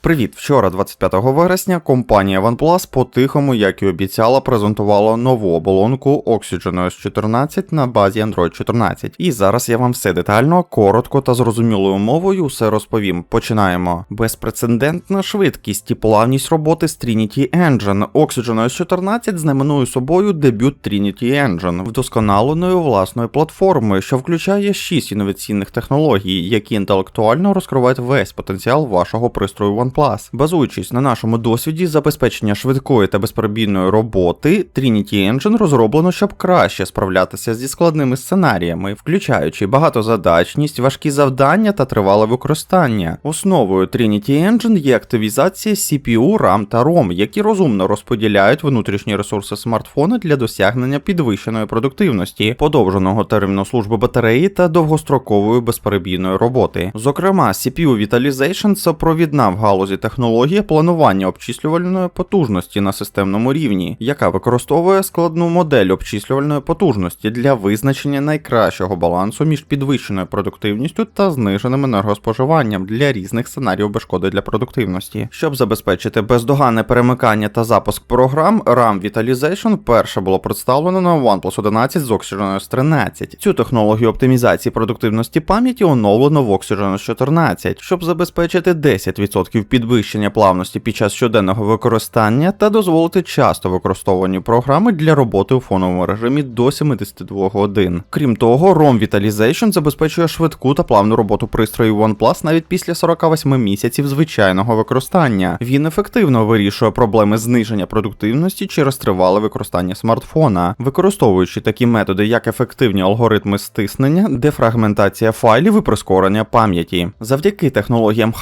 Привіт! Вчора, 25 вересня, компанія OnePlus по-тихому, як і обіцяла, презентувала нову оболонку Oxygen OS 14 на базі Android 14. І зараз я вам все детально, коротко та зрозумілою мовою все розповім. Починаємо. Безпрецедентна швидкість і плавність роботи з Trinity Engine. Oxygen OS 14 знаменує собою дебют Trinity Engine, вдосконаленою власною платформою, що включає 6 інноваційних технологій, які інтелектуально розкривають весь потенціал вашого пристрою OnePlus. Базуючись на нашому досвіді забезпечення швидкої та безперебійної роботи, Trinity Engine розроблено, щоб краще справлятися зі складними сценаріями, включаючи багатозадачність, важкі завдання та тривале використання. Основою Trinity Engine є активізація CPU, RAM та ROM, які розумно розподіляють внутрішні ресурси смартфона для досягнення підвищеної продуктивності, подовженого терміну служби батареї та довгострокової безперебійної роботи. Зокрема, CPU Vitalization це провідна в галузі технологія планування обчислювальної потужності на системному рівні, яка використовує складну модель обчислювальної потужності для визначення найкращого балансу між підвищеною продуктивністю та зниженим енергоспоживанням для різних сценаріїв без шкоди для продуктивності. Щоб забезпечити бездоганне перемикання та запуск програм, RAM Vitalization перше було представлено на OnePlus 11 з Oxygen OS 13. Цю технологію оптимізації продуктивності пам'яті оновлено в Oxygen OS 14, щоб забезпечити 10% підвищення плавності під час щоденного використання та дозволити часто використовувані програми для роботи у фоновому режимі до 72 годин. Крім того, ROM Vitalization забезпечує швидку та плавну роботу пристроїв OnePlus навіть після 48 місяців звичайного використання. Він ефективно вирішує проблеми зниження продуктивності через тривале використання смартфона, використовуючи такі методи, як ефективні алгоритми стиснення, дефрагментація файлів і прискорення пам'яті. Завдяки технологіям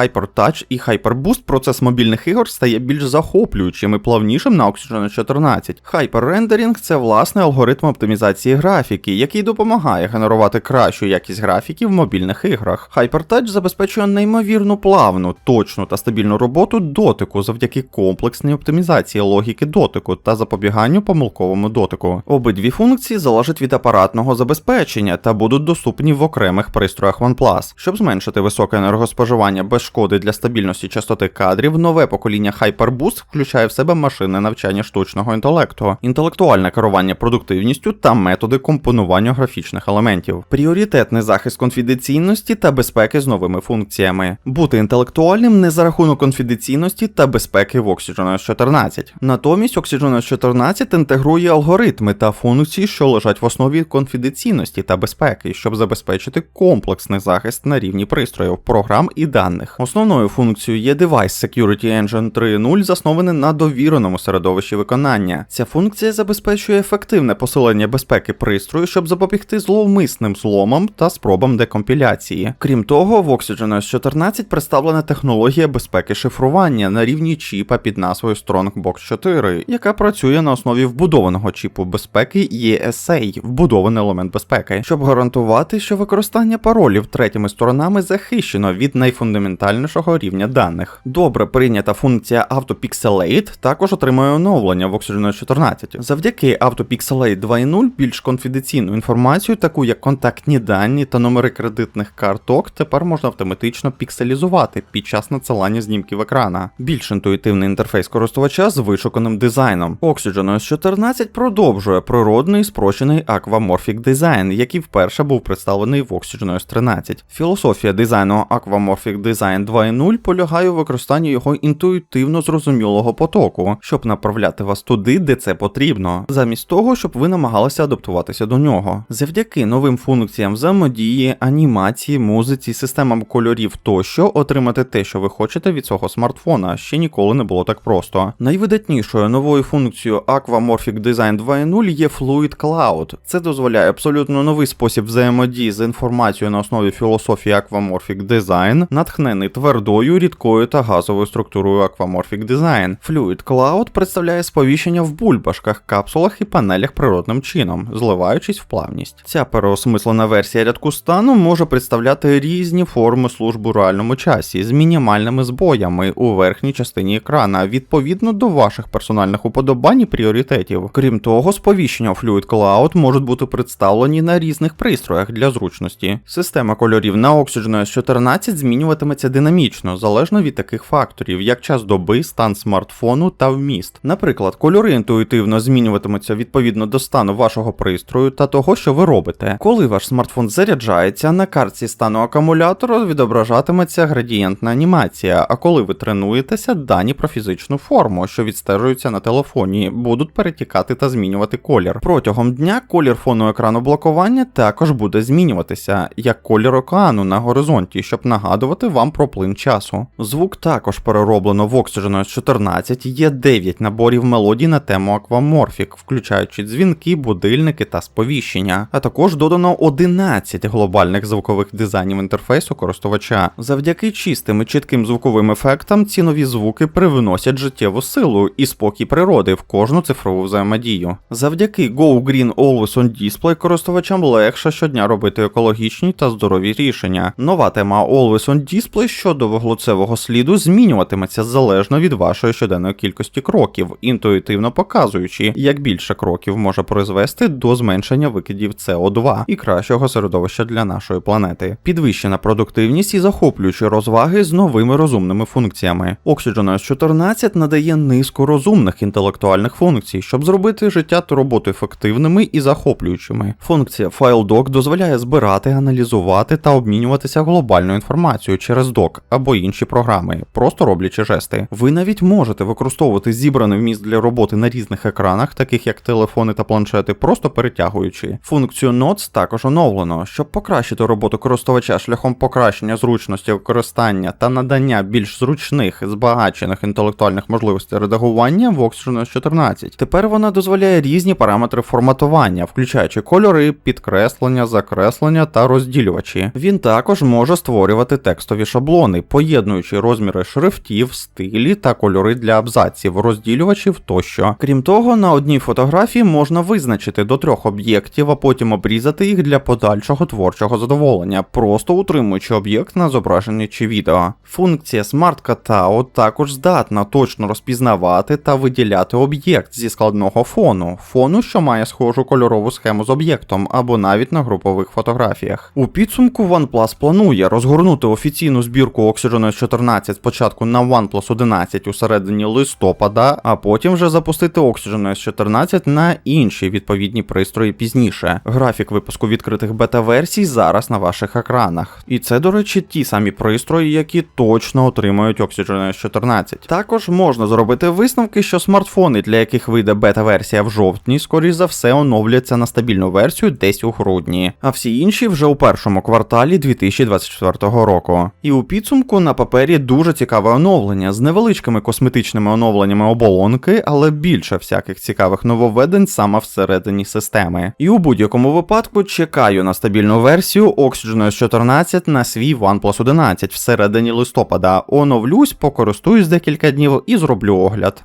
Hyper-Rendering, HyperTouch і HyperBoost процес мобільних ігор стає більш захоплюючим і плавнішим на Oxygen 14. Hyper-Rendering – це власний алгоритм оптимізації графіки, який допомагає генерувати кращу якість графіки в мобільних іграх. HyperTouch забезпечує неймовірну плавну, точну та стабільну роботу дотику завдяки комплексній оптимізації логіки дотику та запобіганню помилковому дотику. Обидві функції залежать від апаратного забезпечення та будуть доступні в окремих пристроях OnePlus. Щоб зменшити високе енергоспоживання без шкоди для стабільності частоти кадрів, нове покоління HyperBoost включає в себе машинне навчання штучного інтелекту, інтелектуальне керування продуктивністю та методи компонування графічних елементів, пріоритетний захист конфіденційності та безпеки з новими функціями, бути інтелектуальним не за рахунок конфіденційності та безпеки в Oxygen OS 14. Натомість Oxygen OS 14 інтегрує алгоритми та функції, що лежать в основі конфіденційності та безпеки, щоб забезпечити комплексний захист на рівні пристроїв, програм і даних. Основною функцією є Device Security Engine 3.0, заснований на довіреному середовищі виконання. Ця функція забезпечує ефективне посилення безпеки пристрою, щоб запобігти зловмисним зломам та спробам декомпіляції. Крім того, в Oxygen OS 14 представлена технологія безпеки шифрування на рівні чіпа під назвою Strongbox 4, яка працює на основі вбудованого чіпу безпеки ESA, вбудований елемент безпеки, щоб гарантувати, що використання паролів третіми сторонами захищено від найфундаментальнішого рівня даних. Добре прийнята функція AutoPixelate також отримує оновлення в Oxygen OS 14. Завдяки AutoPixelate 2.0 більш конфіденційну інформацію, таку як контактні дані та номери кредитних карток, тепер можна автоматично пікселізувати під час надсилання знімків екрана. Більш інтуїтивний інтерфейс користувача з вишуканим дизайном. Oxygen OS 14 продовжує природний спрощений Aquamorphic дизайн, який вперше був представлений в Oxygen OS 13. Філософія дизайну Aquamorphic Design 2.0 полягає у використанні його інтуїтивно зрозумілого потоку, щоб направляти вас туди, де це потрібно, замість того, щоб ви намагалися адаптуватися до нього. Завдяки новим функціям взаємодії, анімації, музиці, системам кольорів тощо отримати те, що ви хочете від цього смартфона, ще ніколи не було так просто. Найвидатнішою новою функцією Aquamorphic Design 2.0 є Fluid Cloud. Це дозволяє абсолютно новий спосіб взаємодії з інформацією на основі філософії Aquamorphic Design, натхнений твердою, рідкою та газовою структурою Aquamorphic Design. Fluid Cloud представляє сповіщення в бульбашках, капсулах і панелях природним чином, зливаючись в плавність. Ця переосмислена версія рядку стану може представляти різні форми служб у реальному часі з мінімальними збоями у верхній частині екрана, відповідно до ваших персональних уподобань і пріоритетів. Крім того, сповіщення в Fluid Cloud можуть бути представлені на різних пристроях для зручності. Система кольорів на Oxygen OS 14 змінюватиметься динамічно, залежно від таких факторів, як час доби, стан смартфону та вміст. Наприклад, кольори інтуїтивно змінюватимуться відповідно до стану вашого пристрою та того, що ви робите. Коли ваш смартфон заряджається, на картці стану акумулятора відображатиметься градієнтна анімація. А коли ви тренуєтеся, дані про фізичну форму, що відстежуються на телефоні, будуть перетікати та змінювати колір. Протягом дня колір фону екрану блокування також буде змінюватися, як колір океану на горизонті, щоб нагадувати вам про плин часу. Звук також перероблено в Oxygen OS 14, є 9 наборів мелодій на тему Aquamorphic, включаючи дзвінки, будильники та сповіщення. А також додано 11 глобальних звукових дизайнів інтерфейсу користувача. Завдяки чистим і чітким звуковим ефектам ці нові звуки привносять життєву силу і спокій природи в кожну цифрову взаємодію. Завдяки Go Green Always on Display користувачам легше щодня робити екологічні та здорові рішення. Нова тема Always on Display щодо вуглецевого сліду змінюватиметься залежно від вашої щоденної кількості кроків, інтуїтивно показуючи, як більше кроків може призвести до зменшення викидів СО2 і кращого середовища для нашої планети. Підвищена продуктивність і захоплюючі розваги з новими розумними функціями. Oxygen OS 14 надає низку розумних інтелектуальних функцій, щоб зробити життя та роботу ефективними і захоплюючими. Функція FileDoc дозволяє збирати, аналізувати та обмінюватися глобальною інформацією через док або інші програми, просто роблячи жести. Ви навіть можете використовувати зібраний вміст для роботи на різних екранах, таких як телефони та планшети, просто перетягуючи. Функцію Notes також оновлено, щоб покращити роботу користувача шляхом покращення зручності використання та надання більш зручних, збагачених інтелектуальних можливостей редагування в Oxygen 14. Тепер вона дозволяє різні параметри форматування, включаючи кольори, підкреслення, закреслення та розділювачі. Він також може створювати текстові шаблони, поєднуючи розміри шрифтів, стилі та кольори для абзаців, розділювачів тощо. Крім того, на одній фотографії можна визначити до трьох об'єктів, а потім обрізати їх для подальшого творчого задоволення, просто утримуючи об'єкт на зображенні чи відео. Функція Smart Cutout також здатна точно розпізнавати та виділяти об'єкт зі складного фону, фону, що має схожу кольорову схему з об'єктом, або навіть на групових фотографіях. У підсумку OnePlus планує розгорнути офіційну збірку Oxygen OS 14 спочатку на OnePlus 11 у середині листопада, а потім вже запустити Oxygen OS 14 на інші відповідні пристрої пізніше. Графік випуску відкритих бета-версій зараз на ваших екранах. І це, до речі, ті самі пристрої, які точно отримають Oxygen OS 14. Також можна зробити висновки, що смартфони, для яких вийде бета-версія в жовтні, скоріш за все оновляться на стабільну версію десь у грудні, а всі інші вже у першому кварталі 2024 року. І у підсумку на папері дуже цікаве оновлення з невеличкими косметичними оновленнями оболонки, але більше всяких цікавих нововведень саме всередині системи. І у будь-якому випадку чекаю на стабільну версію Oxygen OS 14 на свій OnePlus 11 всередині листопада. Оновлюсь, покористуюсь декілька днів і зроблю огляд.